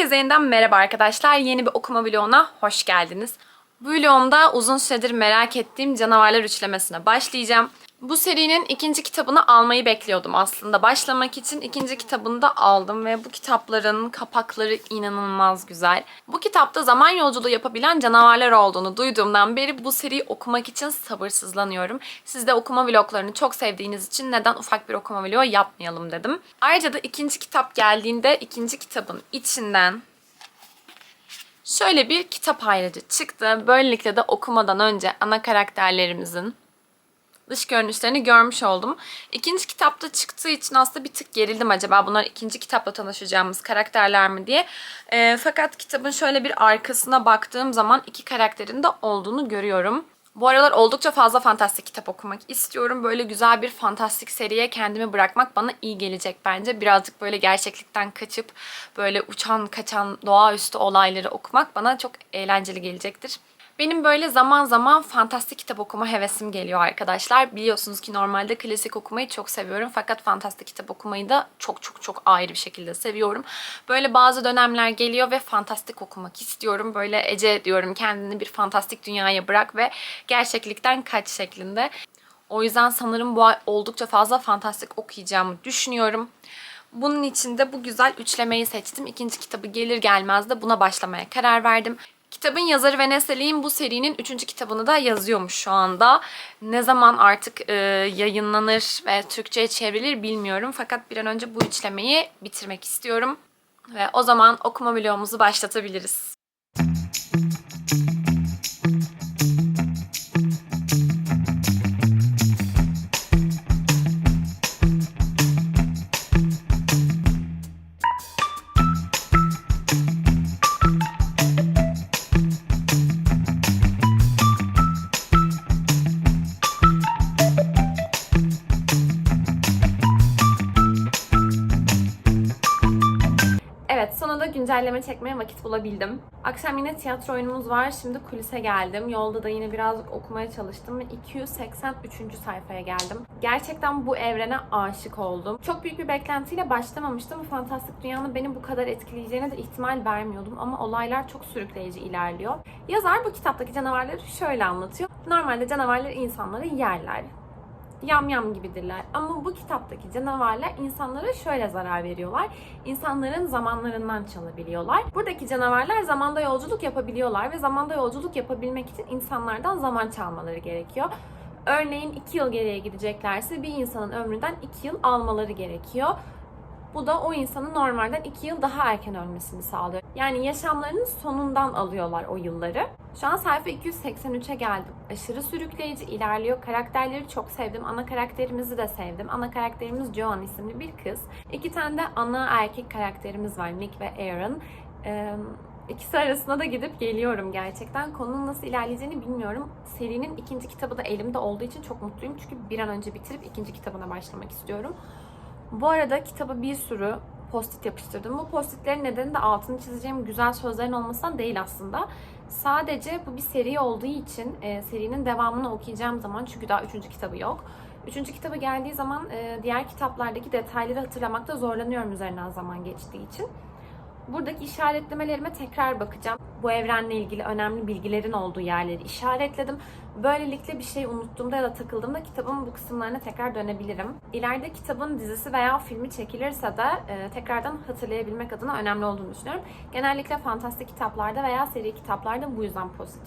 Herkese yeniden merhaba arkadaşlar. Yeni bir okuma vloguna hoş geldiniz. Bu vlogumda uzun süredir merak ettiğim canavarlar üçlemesine başlayacağım. Bu serinin ikinci kitabını almayı bekliyordum aslında. Başlamak için ikinci kitabını da aldım ve bu kitapların kapakları inanılmaz güzel. Bu kitapta zaman yolculuğu yapabilen canavarlar olduğunu duyduğumdan beri bu seriyi okumak için sabırsızlanıyorum. Siz de okuma vloglarını çok sevdiğiniz için neden ufak bir okuma vlogu yapmayalım dedim. Ayrıca da ikinci kitap geldiğinde ikinci kitabın içinden Şöyle bir kitap ayrıcı çıktı. Böylelikle de okumadan önce ana karakterlerimizin dış görünüşlerini görmüş oldum. İkinci kitapta çıktığı için aslında bir tık gerildim acaba bunlar ikinci kitapla tanışacağımız karakterler mi diye. Ee, fakat kitabın şöyle bir arkasına baktığım zaman iki karakterin de olduğunu görüyorum. Bu aralar oldukça fazla fantastik kitap okumak istiyorum. Böyle güzel bir fantastik seriye kendimi bırakmak bana iyi gelecek bence. Birazcık böyle gerçeklikten kaçıp böyle uçan kaçan doğaüstü olayları okumak bana çok eğlenceli gelecektir. Benim böyle zaman zaman fantastik kitap okuma hevesim geliyor arkadaşlar. Biliyorsunuz ki normalde klasik okumayı çok seviyorum. Fakat fantastik kitap okumayı da çok çok çok ayrı bir şekilde seviyorum. Böyle bazı dönemler geliyor ve fantastik okumak istiyorum. Böyle Ece diyorum kendini bir fantastik dünyaya bırak ve gerçeklikten kaç şeklinde. O yüzden sanırım bu ay oldukça fazla fantastik okuyacağımı düşünüyorum. Bunun için de bu güzel üçlemeyi seçtim. İkinci kitabı gelir gelmez de buna başlamaya karar verdim. Kitabın yazarı Vanessa Lee'in bu serinin üçüncü kitabını da yazıyormuş şu anda. Ne zaman artık e, yayınlanır ve Türkçe'ye çevrilir bilmiyorum. Fakat bir an önce bu üçlemeyi bitirmek istiyorum. Ve o zaman okuma vlogumuzu başlatabiliriz. Güncelleme çekmeye vakit bulabildim. Akşam yine tiyatro oyunumuz var. Şimdi kulise geldim. Yolda da yine birazcık okumaya çalıştım ve 283. sayfaya geldim. Gerçekten bu evrene aşık oldum. Çok büyük bir beklentiyle başlamamıştım. Fantastik dünyanın beni bu kadar etkileyeceğine de ihtimal vermiyordum. Ama olaylar çok sürükleyici ilerliyor. Yazar bu kitaptaki canavarları şöyle anlatıyor. Normalde canavarlar insanları yerler yamyam gibidirler. Ama bu kitaptaki canavarlar insanlara şöyle zarar veriyorlar. İnsanların zamanlarından çalabiliyorlar. Buradaki canavarlar zamanda yolculuk yapabiliyorlar ve zamanda yolculuk yapabilmek için insanlardan zaman çalmaları gerekiyor. Örneğin 2 yıl geriye gideceklerse bir insanın ömründen 2 yıl almaları gerekiyor. Bu da o insanın normalden 2 yıl daha erken ölmesini sağlıyor. Yani yaşamlarının sonundan alıyorlar o yılları. Şu an sayfa 283'e geldim. Aşırı sürükleyici ilerliyor. Karakterleri çok sevdim. Ana karakterimizi de sevdim. Ana karakterimiz Joan isimli bir kız. İki tane de ana erkek karakterimiz var. Nick ve Aaron. Ee, İkisi arasında da gidip geliyorum gerçekten. Konunun nasıl ilerleyeceğini bilmiyorum. Serinin ikinci kitabı da elimde olduğu için çok mutluyum. Çünkü bir an önce bitirip ikinci kitabına başlamak istiyorum. Bu arada kitaba bir sürü post-it yapıştırdım. Bu post-itlerin nedeni de altını çizeceğim güzel sözlerin olmasından değil aslında. Sadece bu bir seri olduğu için e, serinin devamını okuyacağım zaman çünkü daha üçüncü kitabı yok. Üçüncü kitabı geldiği zaman e, diğer kitaplardaki detayları hatırlamakta zorlanıyorum üzerinden zaman geçtiği için. Buradaki işaretlemelerime tekrar bakacağım. Bu evrenle ilgili önemli bilgilerin olduğu yerleri işaretledim. Böylelikle bir şey unuttuğumda ya da takıldığımda kitabın bu kısımlarına tekrar dönebilirim. İleride kitabın dizisi veya filmi çekilirse de e, tekrardan hatırlayabilmek adına önemli olduğunu düşünüyorum. Genellikle fantastik kitaplarda veya seri kitaplarda bu yüzden post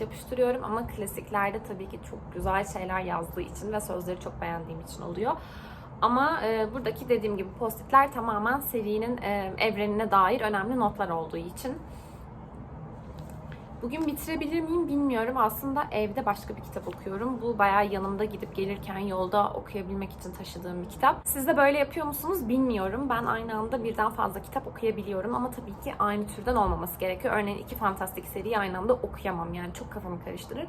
ama klasiklerde tabii ki çok güzel şeyler yazdığı için ve sözleri çok beğendiğim için oluyor. Ama e, buradaki dediğim gibi postitler tamamen serinin e, evrenine dair önemli notlar olduğu için. Bugün bitirebilir miyim bilmiyorum. Aslında evde başka bir kitap okuyorum. Bu bayağı yanımda gidip gelirken yolda okuyabilmek için taşıdığım bir kitap. Siz de böyle yapıyor musunuz bilmiyorum. Ben aynı anda birden fazla kitap okuyabiliyorum ama tabii ki aynı türden olmaması gerekiyor. Örneğin iki fantastik seriyi aynı anda okuyamam yani çok kafamı karıştırır.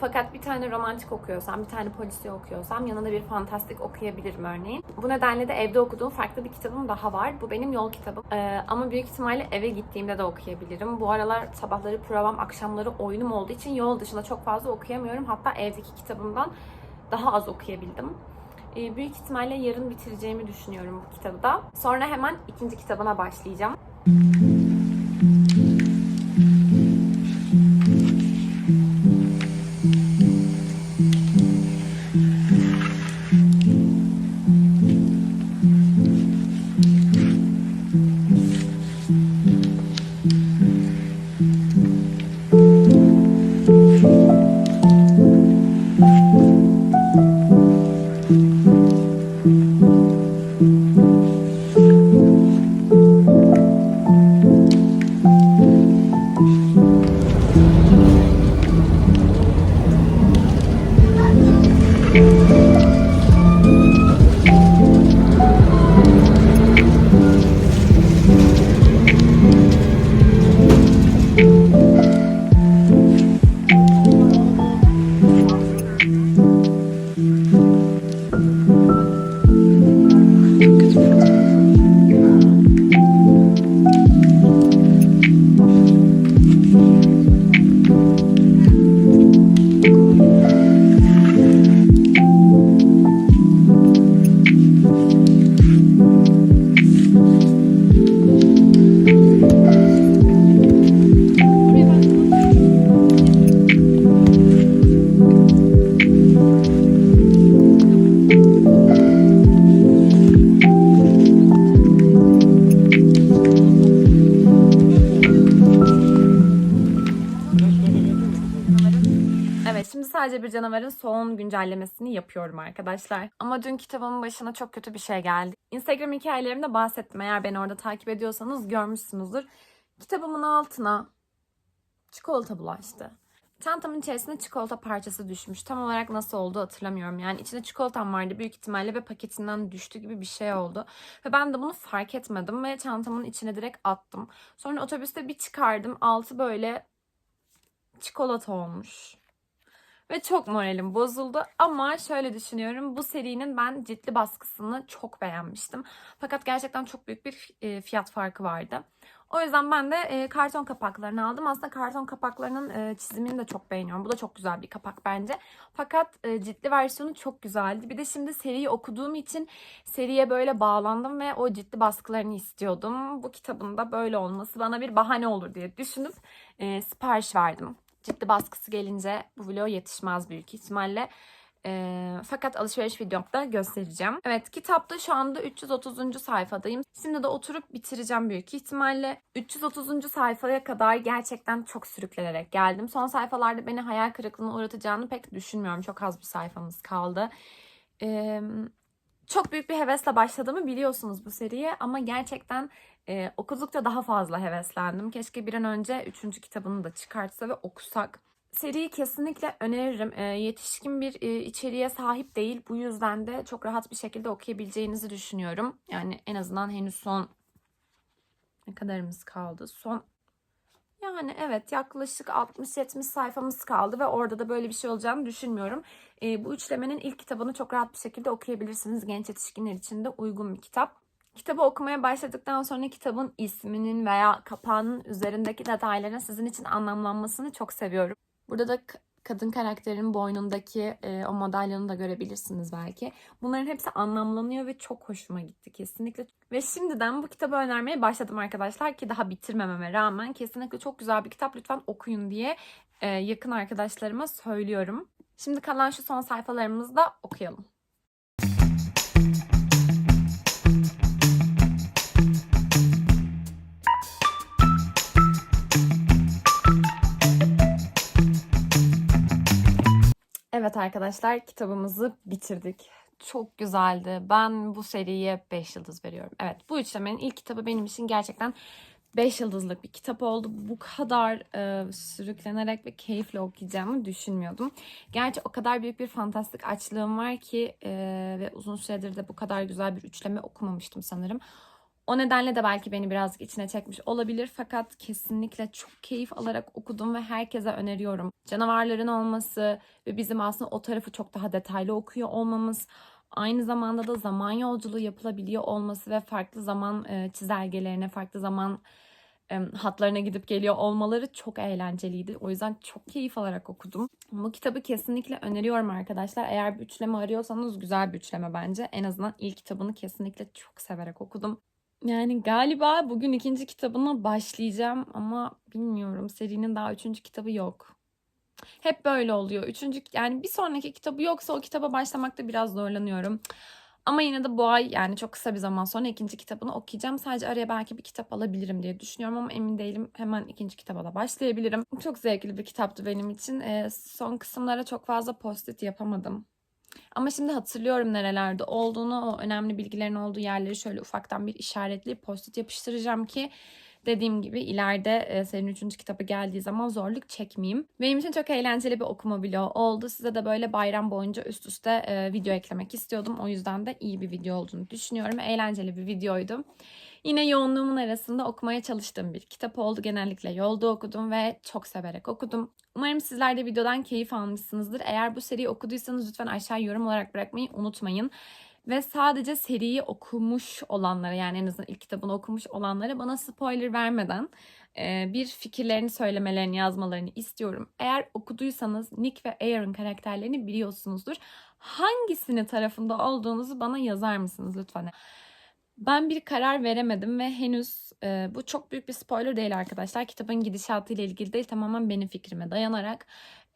Fakat bir tane romantik okuyorsam, bir tane polisiye okuyorsam yanında bir fantastik okuyabilirim örneğin. Bu nedenle de evde okuduğum farklı bir kitabım daha var. Bu benim yol kitabım. Ee, ama büyük ihtimalle eve gittiğimde de okuyabilirim. Bu aralar sabahları provam, akşamları oyunum olduğu için yol dışında çok fazla okuyamıyorum. Hatta evdeki kitabımdan daha az okuyabildim. Ee, büyük ihtimalle yarın bitireceğimi düşünüyorum bu kitabı da. Sonra hemen ikinci kitabına başlayacağım. Şimdi sadece bir canavarın son güncellemesini yapıyorum arkadaşlar. Ama dün kitabımın başına çok kötü bir şey geldi. Instagram hikayelerimde bahsettim. Eğer beni orada takip ediyorsanız görmüşsünüzdür. Kitabımın altına çikolata bulaştı. Çantamın içerisine çikolata parçası düşmüş. Tam olarak nasıl oldu hatırlamıyorum. Yani içinde çikolatam vardı büyük ihtimalle ve paketinden düştü gibi bir şey oldu. Ve ben de bunu fark etmedim ve çantamın içine direkt attım. Sonra otobüste bir çıkardım. Altı böyle çikolata olmuş. Ve çok moralim bozuldu ama şöyle düşünüyorum bu serinin ben ciltli baskısını çok beğenmiştim. Fakat gerçekten çok büyük bir e, fiyat farkı vardı. O yüzden ben de e, karton kapaklarını aldım. Aslında karton kapaklarının e, çizimini de çok beğeniyorum. Bu da çok güzel bir kapak bence. Fakat ciltli versiyonu çok güzeldi. Bir de şimdi seriyi okuduğum için seriye böyle bağlandım ve o ciltli baskılarını istiyordum. Bu kitabın da böyle olması bana bir bahane olur diye düşünüp sipariş verdim. Ciddi baskısı gelince bu vlog yetişmez büyük ihtimalle. Ee, fakat alışveriş videomda göstereceğim. Evet kitapta şu anda 330. sayfadayım. Şimdi de oturup bitireceğim büyük ihtimalle. 330. sayfaya kadar gerçekten çok sürüklenerek geldim. Son sayfalarda beni hayal kırıklığına uğratacağını pek düşünmüyorum. Çok az bir sayfamız kaldı. Ee, çok büyük bir hevesle başladığımı biliyorsunuz bu seriye ama gerçekten e, okudukça daha fazla heveslendim. Keşke bir an önce üçüncü kitabını da çıkartsa ve okusak. Seriyi kesinlikle öneririm. E, yetişkin bir e, içeriğe sahip değil. Bu yüzden de çok rahat bir şekilde okuyabileceğinizi düşünüyorum. Yani en azından henüz son ne kadarımız kaldı? Son yani evet yaklaşık 60-70 sayfamız kaldı ve orada da böyle bir şey olacağını düşünmüyorum. E, bu üçlemenin ilk kitabını çok rahat bir şekilde okuyabilirsiniz. Genç yetişkinler için de uygun bir kitap. Kitabı okumaya başladıktan sonra kitabın isminin veya kapağının üzerindeki detayların sizin için anlamlanmasını çok seviyorum. Burada da kadın karakterin boynundaki e, o madalyonu da görebilirsiniz belki. Bunların hepsi anlamlanıyor ve çok hoşuma gitti kesinlikle. Ve şimdiden bu kitabı önermeye başladım arkadaşlar ki daha bitirmememe rağmen kesinlikle çok güzel bir kitap lütfen okuyun diye e, yakın arkadaşlarıma söylüyorum. Şimdi kalan şu son sayfalarımızı da okuyalım. Evet arkadaşlar kitabımızı bitirdik. Çok güzeldi. Ben bu seriye 5 yıldız veriyorum. Evet bu üçlemenin ilk kitabı benim için gerçekten 5 yıldızlık bir kitap oldu. Bu kadar e, sürüklenerek ve keyifle okuyacağımı düşünmüyordum. Gerçi o kadar büyük bir fantastik açlığım var ki e, ve uzun süredir de bu kadar güzel bir üçleme okumamıştım sanırım. O nedenle de belki beni birazcık içine çekmiş olabilir fakat kesinlikle çok keyif alarak okudum ve herkese öneriyorum. Canavarların olması ve bizim aslında o tarafı çok daha detaylı okuyor olmamız, aynı zamanda da zaman yolculuğu yapılabiliyor olması ve farklı zaman e, çizelgelerine, farklı zaman e, hatlarına gidip geliyor olmaları çok eğlenceliydi. O yüzden çok keyif alarak okudum. Bu kitabı kesinlikle öneriyorum arkadaşlar. Eğer bir üçleme arıyorsanız güzel bir üçleme bence. En azından ilk kitabını kesinlikle çok severek okudum. Yani galiba bugün ikinci kitabına başlayacağım ama bilmiyorum serinin daha üçüncü kitabı yok. Hep böyle oluyor. Üçüncü yani bir sonraki kitabı yoksa o kitaba başlamakta biraz zorlanıyorum. Ama yine de bu ay yani çok kısa bir zaman sonra ikinci kitabını okuyacağım. Sadece araya belki bir kitap alabilirim diye düşünüyorum ama emin değilim. Hemen ikinci kitaba da başlayabilirim. Çok zevkli bir kitaptı benim için. Ee, son kısımlara çok fazla post-it yapamadım. Ama şimdi hatırlıyorum nerelerde olduğunu, o önemli bilgilerin olduğu yerleri şöyle ufaktan bir işaretleyip post-it yapıştıracağım ki dediğim gibi ileride e, serinin üçüncü kitabı geldiği zaman zorluk çekmeyeyim. Benim için çok eğlenceli bir okuma vlogu oldu. Size de böyle bayram boyunca üst üste e, video eklemek istiyordum. O yüzden de iyi bir video olduğunu düşünüyorum. Eğlenceli bir videoydu. Yine yoğunluğumun arasında okumaya çalıştığım bir kitap oldu. Genellikle yolda okudum ve çok severek okudum. Umarım sizler de videodan keyif almışsınızdır. Eğer bu seriyi okuduysanız lütfen aşağı yorum olarak bırakmayı unutmayın. Ve sadece seriyi okumuş olanlara yani en azından ilk kitabını okumuş olanlara bana spoiler vermeden e, bir fikirlerini söylemelerini yazmalarını istiyorum. Eğer okuduysanız Nick ve Aaron karakterlerini biliyorsunuzdur. Hangisinin tarafında olduğunuzu bana yazar mısınız lütfen? Ben bir karar veremedim ve henüz e, bu çok büyük bir spoiler değil arkadaşlar. Kitabın gidişatı ile ilgili değil tamamen benim fikrime dayanarak.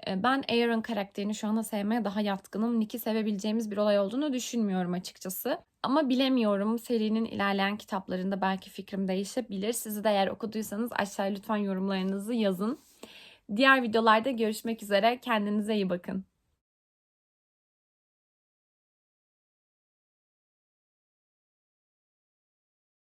e, ben Aaron karakterini şu anda sevmeye daha yatkınım. Nick'i sevebileceğimiz bir olay olduğunu düşünmüyorum açıkçası. Ama bilemiyorum serinin ilerleyen kitaplarında belki fikrim değişebilir. Sizi de eğer okuduysanız aşağıya lütfen yorumlarınızı yazın. Diğer videolarda görüşmek üzere. Kendinize iyi bakın.